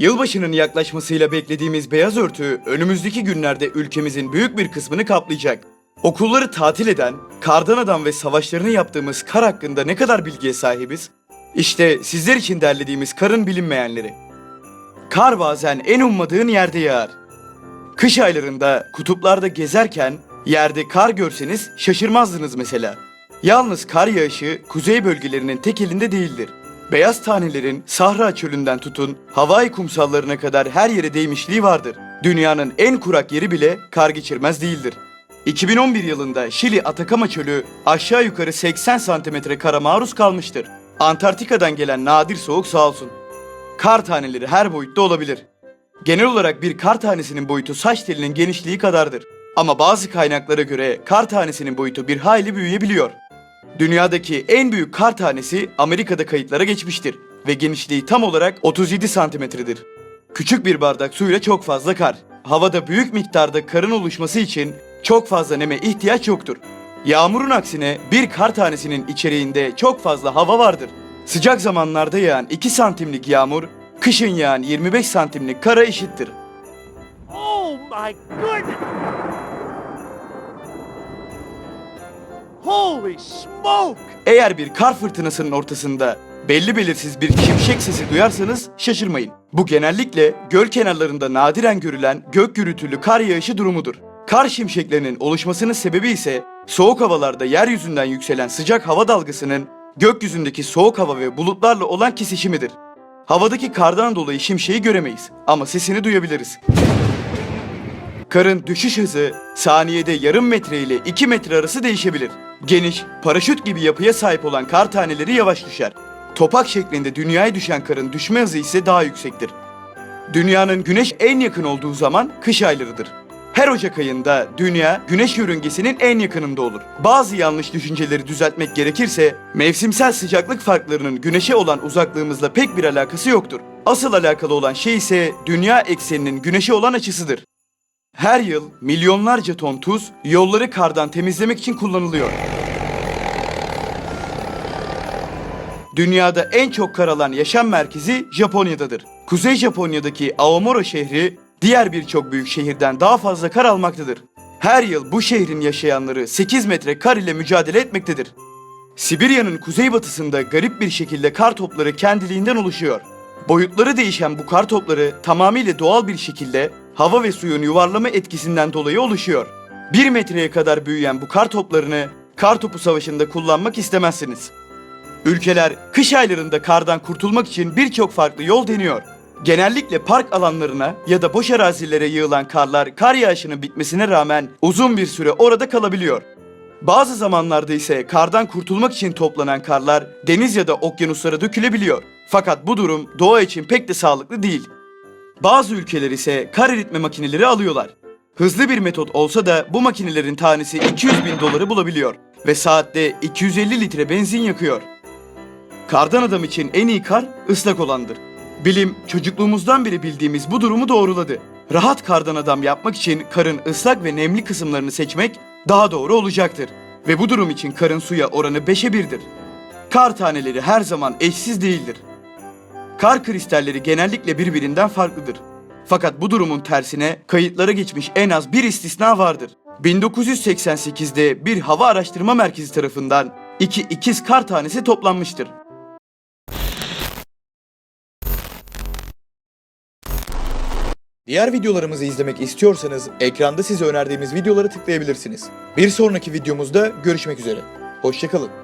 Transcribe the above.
Yılbaşının yaklaşmasıyla beklediğimiz beyaz örtü önümüzdeki günlerde ülkemizin büyük bir kısmını kaplayacak. Okulları tatil eden, kardan adam ve savaşlarını yaptığımız kar hakkında ne kadar bilgiye sahibiz? İşte sizler için derlediğimiz karın bilinmeyenleri. Kar bazen en ummadığın yerde yağar. Kış aylarında kutuplarda gezerken yerde kar görseniz şaşırmazdınız mesela. Yalnız kar yağışı kuzey bölgelerinin tek elinde değildir. Beyaz tanelerin Sahra çölünden tutun Hawaii kumsallarına kadar her yere değmişliği vardır. Dünyanın en kurak yeri bile kar geçirmez değildir. 2011 yılında Şili Atakama Çölü aşağı yukarı 80 santimetre kara maruz kalmıştır. Antarktika'dan gelen nadir soğuk sağ olsun. Kar taneleri her boyutta olabilir. Genel olarak bir kar tanesinin boyutu saç telinin genişliği kadardır. Ama bazı kaynaklara göre kar tanesinin boyutu bir hayli büyüyebiliyor. Dünyadaki en büyük kar tanesi Amerika'da kayıtlara geçmiştir ve genişliği tam olarak 37 santimetredir. Küçük bir bardak suyla çok fazla kar. Havada büyük miktarda karın oluşması için çok fazla neme ihtiyaç yoktur. Yağmurun aksine bir kar tanesinin içeriğinde çok fazla hava vardır. Sıcak zamanlarda yağan 2 santimlik yağmur, kışın yağan 25 santimlik kara eşittir. Oh my goodness! Holy smoke! Eğer bir kar fırtınasının ortasında belli belirsiz bir şimşek sesi duyarsanız şaşırmayın. Bu genellikle göl kenarlarında nadiren görülen gök gürültülü kar yağışı durumudur. Kar şimşeklerinin oluşmasının sebebi ise soğuk havalarda yeryüzünden yükselen sıcak hava dalgasının gökyüzündeki soğuk hava ve bulutlarla olan kesişimidir. Havadaki kardan dolayı şimşeği göremeyiz ama sesini duyabiliriz. Karın düşüş hızı saniyede yarım metre ile 2 metre arası değişebilir. Geniş, paraşüt gibi yapıya sahip olan kar taneleri yavaş düşer. Topak şeklinde dünyaya düşen karın düşme hızı ise daha yüksektir. Dünyanın güneş en yakın olduğu zaman kış aylarıdır. Her Ocak ayında dünya güneş yörüngesinin en yakınında olur. Bazı yanlış düşünceleri düzeltmek gerekirse mevsimsel sıcaklık farklarının güneşe olan uzaklığımızla pek bir alakası yoktur. Asıl alakalı olan şey ise dünya ekseninin güneşe olan açısıdır. Her yıl milyonlarca ton tuz yolları kardan temizlemek için kullanılıyor. Dünyada en çok kar alan yaşam merkezi Japonya'dadır. Kuzey Japonya'daki Aomori şehri diğer birçok büyük şehirden daha fazla kar almaktadır. Her yıl bu şehrin yaşayanları 8 metre kar ile mücadele etmektedir. Sibirya'nın kuzeybatısında garip bir şekilde kar topları kendiliğinden oluşuyor. Boyutları değişen bu kar topları tamamıyla doğal bir şekilde hava ve suyun yuvarlama etkisinden dolayı oluşuyor. 1 metreye kadar büyüyen bu kar toplarını kar topu savaşında kullanmak istemezsiniz. Ülkeler kış aylarında kardan kurtulmak için birçok farklı yol deniyor. Genellikle park alanlarına ya da boş arazilere yığılan karlar kar yağışının bitmesine rağmen uzun bir süre orada kalabiliyor. Bazı zamanlarda ise kardan kurtulmak için toplanan karlar deniz ya da okyanuslara dökülebiliyor. Fakat bu durum doğa için pek de sağlıklı değil. Bazı ülkeler ise kar eritme makineleri alıyorlar. Hızlı bir metot olsa da bu makinelerin tanesi 200 bin doları bulabiliyor ve saatte 250 litre benzin yakıyor. Kardan adam için en iyi kar ıslak olandır. Bilim çocukluğumuzdan beri bildiğimiz bu durumu doğruladı. Rahat kardan adam yapmak için karın ıslak ve nemli kısımlarını seçmek daha doğru olacaktır. Ve bu durum için karın suya oranı 5'e 1'dir. Kar taneleri her zaman eşsiz değildir. Kar kristalleri genellikle birbirinden farklıdır. Fakat bu durumun tersine kayıtlara geçmiş en az bir istisna vardır. 1988'de bir hava araştırma merkezi tarafından iki ikiz kar tanesi toplanmıştır. Diğer videolarımızı izlemek istiyorsanız ekranda size önerdiğimiz videoları tıklayabilirsiniz. Bir sonraki videomuzda görüşmek üzere. Hoşçakalın.